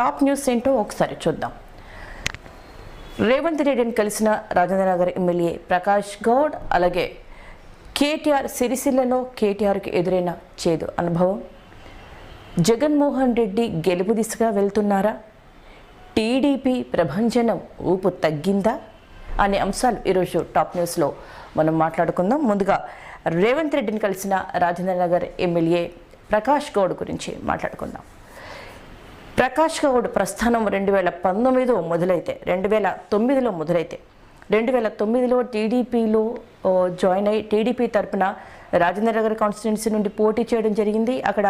Top news ఏంటో ఒకసారి చూద్దాం. రేవంత్ రెడ్డిని కలిసిన రాజేంద్రనగర్ ఎమ్మెల్యే ప్రకాష్ గౌడ్ అలాగే కేటీఆర్ సిరిసిల్లలో కేటీఆర్కి ఎదురైన చేదు అనుభవం. జగన్మోహన్ రెడ్డి గెలుపు దిశగా వెళ్తున్నారా? టీడీపీ ప్రభంజనం ఊపు తగ్గిందా? అనే అంశాలు ఈరోజు టాప్ న్యూస్లో మనం మాట్లాడుకుందాం. ముందుగా రేవంత్ రెడ్డిని కలిసిన రాజేంద్రనగర్ ఎమ్మెల్యే ప్రకాష్ గౌడ్ గురించి మాట్లాడుకుందాం. ప్రకాష్ గౌడ్ ప్రస్థానం రెండు వేల పంతొమ్మిదిలో మొదలైతే రెండు వేల తొమ్మిదిలో మొదలైతే. రెండు వేల తొమ్మిదిలో టీడీపీలో జాయిన్ అయ్యి టీడీపీ తరపున రాజేంద్ర నగర్ కాన్స్టిట్యున్సీ నుండి పోటీ చేయడం జరిగింది. అక్కడ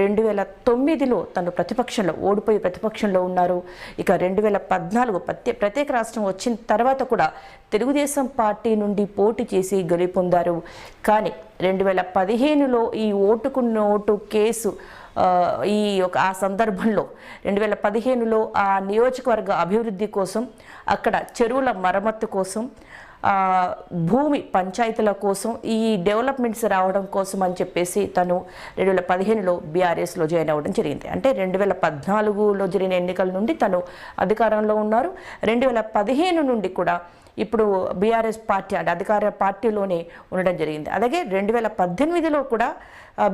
రెండు వేల తొమ్మిదిలో తను ప్రతిపక్షంలో ఓడిపోయి ప్రతిపక్షంలో ఉన్నారు. ఇక రెండు వేల పద్నాలుగు ప్రత్యే ప్రత్యేక రాష్ట్రం వచ్చిన తర్వాత కూడా తెలుగుదేశం పార్టీ నుండి పోటీ చేసి గెలుపొందారు. కానీ రెండు వేల పదిహేనులో ఈ ఓటుకు నోటు కేసు ఈ ఒక ఆ సందర్భంలో రెండు వేల పదిహేనులో ఆ నియోజకవర్గ అభివృద్ధి కోసం అక్కడ చెరువుల మరమ్మత్తు కోసం భూమి పంచాయతీల కోసం ఈ డెవలప్మెంట్స్ రావడం కోసం అని చెప్పేసి తను రెండు వేల పదిహేనులో బీఆర్ఎస్లో జాయిన్ అవ్వడం జరిగింది. అంటే రెండు వేల పద్నాలుగులో జరిగిన ఎన్నికల నుండి తను అధికారంలో ఉన్నారు. రెండు వేల పదిహేను నుండి కూడా ఇప్పుడు బీఆర్ఎస్ పార్టీ అంటే అధికార పార్టీలోనే ఉండడం జరిగింది. అలాగే రెండు వేల పద్దెనిమిదిలో కూడా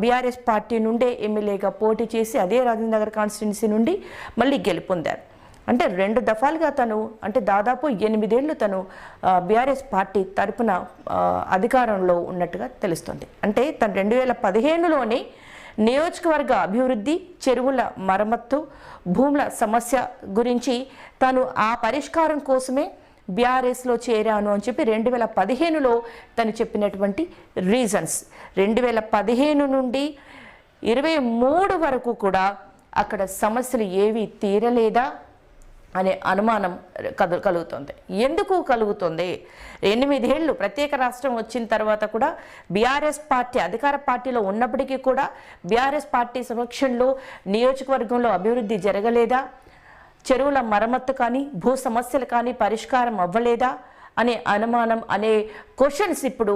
బీఆర్ఎస్ పార్టీ నుండే ఎమ్మెల్యేగా పోటీ చేసి అదే రాజేంద్ర నగర్ కాన్స్టిట్యున్సీ నుండి మళ్ళీ గెలుపొందారు. అంటే రెండు దఫాలుగా తను అంటే దాదాపు ఎనిమిదేళ్ళు తను బీఆర్ఎస్ పార్టీ తరపున అధికారంలో ఉన్నట్టుగా తెలుస్తుంది. అంటే తను రెండు వేల పదిహేనులోనే నియోజకవర్గ అభివృద్ధి చెరువుల మరమ్మత్తు భూముల సమస్య గురించి తను ఆ పరిష్కారం కోసమే బీఆర్ఎస్లో చేరాను అని చెప్పి రెండు వేల పదిహేనులో తను చెప్పినటువంటి రీజన్స్. రెండు వేల పదిహేను నుండి ఇరవై మూడు వరకు కూడా అక్కడ సమస్యలు ఏవి తీరలేదా? అనే అనుమానం కలు కలుగుతుంది. ఎందుకు కలుగుతుంది? ఎనిమిదేళ్ళు ప్రత్యేక రాష్ట్రం వచ్చిన తర్వాత కూడా బీఆర్ఎస్ పార్టీ అధికార పార్టీలో ఉన్నప్పటికీ కూడా బీఆర్ఎస్ పార్టీ సమక్షంలో నియోజకవర్గంలో అభివృద్ధి జరగలేదా? చెరువుల మరమ్మత్తు కానీ భూ సమస్యలు కానీ పరిష్కారం అవ్వలేదా? అనే అనుమానం అనే క్వశ్చన్స్ ఇప్పుడు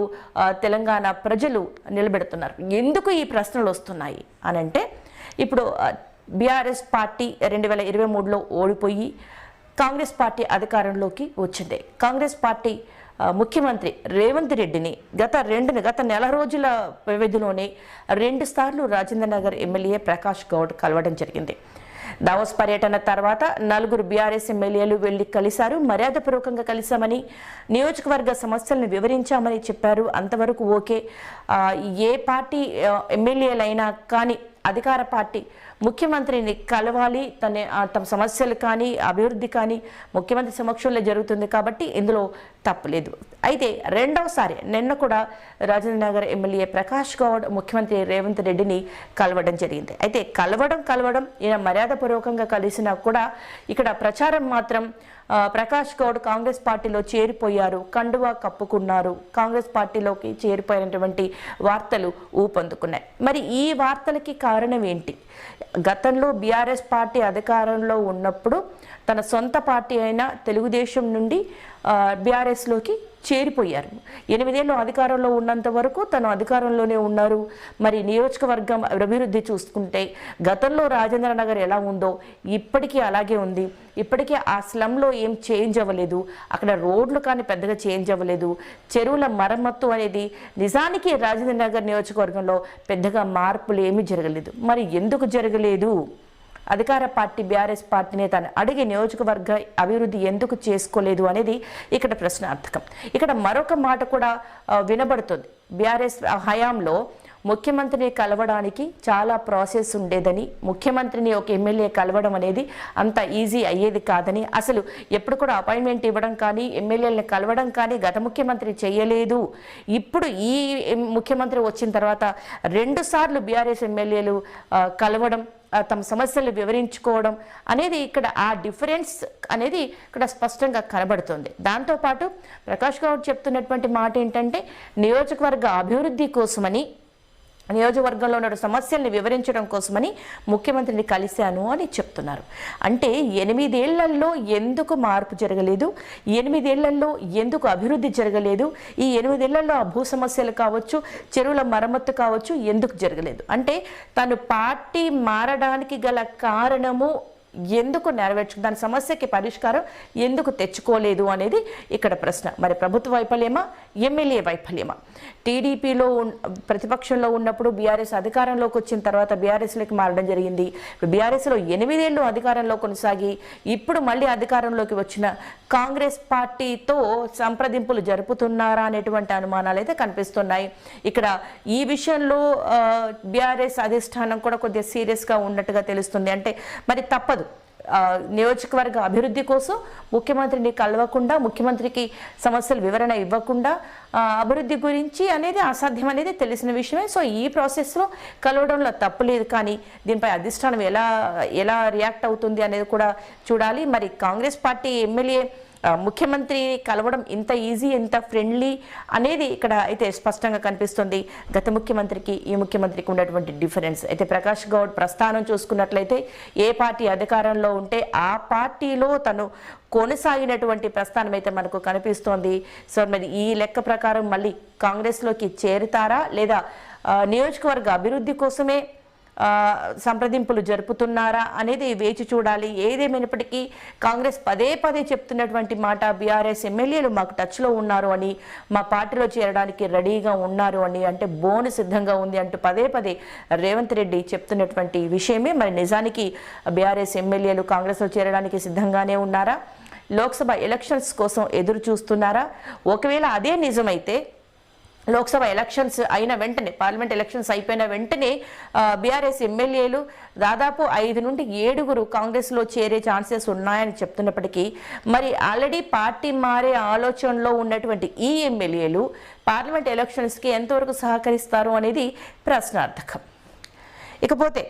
తెలంగాణ ప్రజలు నిలబెడుతున్నారు. ఎందుకు ఈ ప్రశ్నలు వస్తున్నాయి? అని అంటే ఇప్పుడు బీఆర్ఎస్ పార్టీ రెండు వేల ఇరవై మూడులో ఓడిపోయి కాంగ్రెస్ పార్టీ అధికారంలోకి వచ్చింది. కాంగ్రెస్ పార్టీ ముఖ్యమంత్రి రేవంత్ రెడ్డిని గత రెండు గత నెల రోజుల వ్యవధిలోనే రెండు సార్లు రాజేంద్ర నగర్ ఎమ్మెల్యే ప్రకాష్ గౌడ్ కలవడం జరిగింది. దావోస్ పర్యటన తర్వాత నలుగురు బీఆర్ఎస్ ఎమ్మెల్యేలు వెళ్ళి కలిశారు. మర్యాదపూర్వకంగా కలిశామని నియోజకవర్గ సమస్యలను వివరించామని చెప్పారు. అంతవరకు ఓకే. ఏ పార్టీ ఎమ్మెల్యేలైనా కానీ అధికార పార్టీ ముఖ్యమంత్రిని కలవాలి తన తమ సమస్యలు కానీ అభివృద్ధి కానీ ముఖ్యమంత్రి సమక్షంలో జరుగుతుంది కాబట్టి ఇందులో తప్పలేదు అయితే రెండవసారి నిన్న కూడా రాజేంద్రనగర్ ఎమ్మెల్యే ప్రకాష్ గౌడ్ ముఖ్యమంత్రి రేవంత్ రెడ్డిని కలవడం జరిగింది. అయితే కలవడం కలవడం ఈయన మర్యాదపూర్వకంగా కలిసినా కూడా ఇక్కడ ప్రచారం మాత్రం ప్రకాష్ గౌడ్ కాంగ్రెస్ పార్టీలో చేరిపోయారు కండువా కప్పుకున్నారు. కాంగ్రెస్ పార్టీలోకి చేరిపోయినటువంటి వార్తలు ఊపందుకున్నాయి. మరి ఈ వార్తలకి కారణం ఏంటి? గతంలో బీఆర్ఎస్ పార్టీ అధికారంలో ఉన్నప్పుడు తన సొంత పార్టీ అయిన తెలుగుదేశం నుండి బీఆర్ఎస్లోకి చేరిపోయారు. ఎనిమిదేళ్ళు అధికారంలో ఉన్నంత వరకు తను అధికారంలోనే ఉన్నారు. మరి నియోజకవర్గం అభివృద్ధి చూసుకుంటే గతంలో రాజేంద్ర నగర్ ఎలా ఉందో ఇప్పటికీ అలాగే ఉంది. ఇప్పటికీ ఆ స్లంలో ఏం చేంజ్ అవ్వలేదు. అక్కడ రోడ్లు కానీ పెద్దగా చేంజ్ అవ్వలేదు. చెరువుల మరమ్మత్తు అనేది నిజానికి రాజేంద్ర నగర్ నియోజకవర్గంలో పెద్దగా మార్పులు ఏమీ జరగలేదు. మరి ఎందుకు జరగలేదు? అధికార పార్టీ బీఆర్ఎస్ పార్టీని తను అడిగి నియోజకవర్గ అభివృద్ధి ఎందుకు చేసుకోలేదు అనేది ఇక్కడ ప్రశ్నార్థకం. ఇక్కడ మరొక మాట కూడా వినబడుతుంది. బీఆర్ఎస్ హయాంలో ముఖ్యమంత్రిని కలవడానికి చాలా ప్రాసెస్ ఉండేదని ముఖ్యమంత్రిని ఒక ఎమ్మెల్యే కలవడం అనేది అంత ఈజీ అయ్యేది కాదని అసలు ఎప్పుడు కూడా అపాయింట్మెంట్ ఇవ్వడం కానీ ఎమ్మెల్యేలను కలవడం కానీ గత ముఖ్యమంత్రి చేయలేదు. ఇప్పుడు ఈ ముఖ్యమంత్రి వచ్చిన తర్వాత రెండుసార్లు బీఆర్ఎస్ ఎమ్మెల్యేలు కలవడం తమ సమస్యలు వివరించుకోవడం అనేది ఇక్కడ ఆ డిఫరెన్స్ అనేది ఇక్కడ స్పష్టంగా కనబడుతుంది. దాంతోపాటు ప్రకాష్ గౌడ్ చెప్తున్నటువంటి మాట ఏంటంటే నియోజకవర్గ అభివృద్ధి కోసమని నియోజకవర్గంలో ఉన్న సమస్యల్ని వివరించడం కోసమని ముఖ్యమంత్రిని కలిశాను అని చెప్తున్నారు. అంటే ఎనిమిదేళ్ళలో ఎందుకు మార్పు జరగలేదు? ఎనిమిదేళ్ళలో ఎందుకు అభివృద్ధి జరగలేదు? ఈ ఎనిమిదేళ్ళలో ఆ భూ సమస్యలు కావచ్చు చెరువుల మరమ్మత్తు కావచ్చు ఎందుకు జరగలేదు? అంటే తను పార్టీ మారడానికి గల కారణము ఎందుకు నెరవేర్చు దాని సమస్యకి పరిష్కారం ఎందుకు తెచ్చుకోలేదు అనేది ఇక్కడ ప్రశ్న. మరి ప్రభుత్వ వైఫల్యమా? ఎమ్మెల్యే వైఫల్యమా? టీడీపీలో ఉన్ ప్రతిపక్షంలో ఉన్నప్పుడు బీఆర్ఎస్ అధికారంలోకి వచ్చిన తర్వాత బీఆర్ఎస్లోకి మారడం జరిగింది. బీఆర్ఎస్లో ఎనిమిదేళ్ళు అధికారంలో కొనసాగి ఇప్పుడు మళ్ళీ అధికారంలోకి వచ్చిన కాంగ్రెస్ పార్టీతో సంప్రదింపులు జరుపుతున్నారా అనేటువంటి అనుమానాలు అయితే కనిపిస్తున్నాయి. ఇక్కడ ఈ విషయంలో బీఆర్ఎస్ అధిష్టానం కూడా కొద్దిగా సీరియస్గా ఉన్నట్టుగా తెలుస్తుంది. అంటే మరి తప్పదు. నియోజకవర్గ అభివృద్ధి కోసం ముఖ్యమంత్రిని కలవకుండా ముఖ్యమంత్రికి సమస్యలు వివరణ ఇవ్వకుండా అభివృద్ధి గురించి అనేది అసాధ్యం అనేది తెలిసిన విషయమే. సో ఈ ప్రాసెస్లో కలవడంలో తప్పు లేదు. కానీ దీనిపై అధిష్టానం ఎలా ఎలా రియాక్ట్ అవుతుంది అనేది కూడా చూడాలి. మరి కాంగ్రెస్ పార్టీ ఎమ్మెల్యే ముఖ్యమంత్రి కలవడం ఇంత ఈజీ ఎంత ఫ్రెండ్లీ అనేది ఇక్కడ అయితే స్పష్టంగా కనిపిస్తుంది. గత ముఖ్యమంత్రికి ఈ ముఖ్యమంత్రికి ఉన్నటువంటి డిఫరెన్స్. అయితే ప్రకాష్ గౌడ్ ప్రస్థానం చూసుకున్నట్లయితే ఏ పార్టీ అధికారంలో ఉంటే ఆ పార్టీలో తను కొనసాగినటువంటి ప్రస్థానం అయితే మనకు కనిపిస్తోంది. సో మరి ఈ లెక్క ప్రకారం మళ్ళీ కాంగ్రెస్లోకి చేరుతారా? లేదా నియోజకవర్గ అభివృద్ధి కోసమే సంప్రదింపులు జరుపుతున్నారా అనేది వేచి చూడాలి. ఏదేమైనప్పటికీ కాంగ్రెస్ పదే పదే చెప్తున్నటువంటి మాట బీఆర్ఎస్ ఎమ్మెల్యేలు మాకు టచ్లో ఉన్నారు అని మా పార్టీలో చేరడానికి రెడీగా ఉన్నారు అని అంటే బోను సిద్ధంగా ఉంది అంటూ పదే పదే రేవంత్ రెడ్డి చెప్తున్నటువంటి విషయమే. మరి నిజానికి బీఆర్ఎస్ ఎమ్మెల్యేలు కాంగ్రెస్లో చేరడానికి సిద్ధంగానే ఉన్నారా? లోక్సభ ఎలక్షన్స్ కోసం ఎదురు చూస్తున్నారా ఒకవేళ అదే నిజమైతే లోక్సభ ఎలక్షన్స్ అయిన వెంటనే పార్లమెంట్ ఎలక్షన్స్ అయిపోయిన వెంటనే బీఆర్ఎస్ ఎమ్మెల్యేలు దాదాపు ఐదు నుండి ఏడుగురు కాంగ్రెస్లో చేరే ఛాన్సెస్ ఉన్నాయని చెప్తున్నప్పటికీ మరి ఆల్రెడీ పార్టీ మారే ఆలోచనలో ఉన్నటువంటి ఈ ఎమ్మెల్యేలు పార్లమెంట్ ఎలక్షన్స్కి ఎంతవరకు సహకరిస్తారు అనేది ప్రశ్నార్థకం. ఇకపోతే